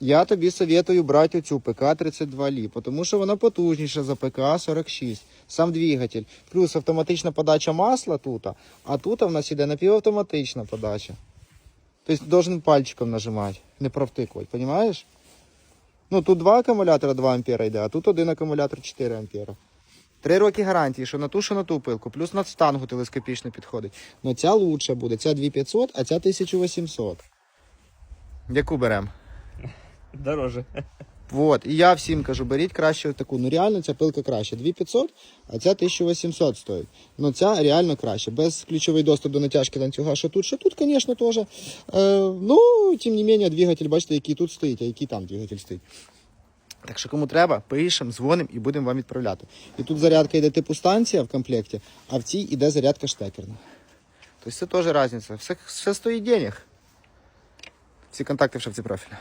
Я тобі советую брати оцю ПК-32 Лі, тому що вона потужніша за ПК-46. Сам двигатель. Плюс автоматична подача масла тут, а тут в нас іде напівавтоматична подача. Тобто должен пальчиком нажимати, не провтикувати, розумієш? Ну тут два акумулятора 2 ампера йде, а тут один акумулятор 4 ампера. Три роки гарантії, що на ту, що на ту пилку, плюс на штангу телескопічно підходить. Ну ця лучша буде, ця 2500, а ця 1800. Яку беремо? Дороже. Вот, і я всім кажу, беріть краще таку. Ну реально ця пилка краще. 2500, а ця 1800 стоїть. Ну ця реально краще. Без ключовий доступ до натяжки ланцюга, що тут, що тут, звісно, теж. Е, ну, тим не менше, двигатель, бачите, який тут стоїть, а який там двигатель стоїть. Так що кому треба, пишемо, дзвонимо і будемо вам відправляти. І тут зарядка йде типу станція в комплекті, а в цій йде зарядка штекерна. Тобто це теж різниця. Все, все стоїть денег. Всі контакти в шапці профіля.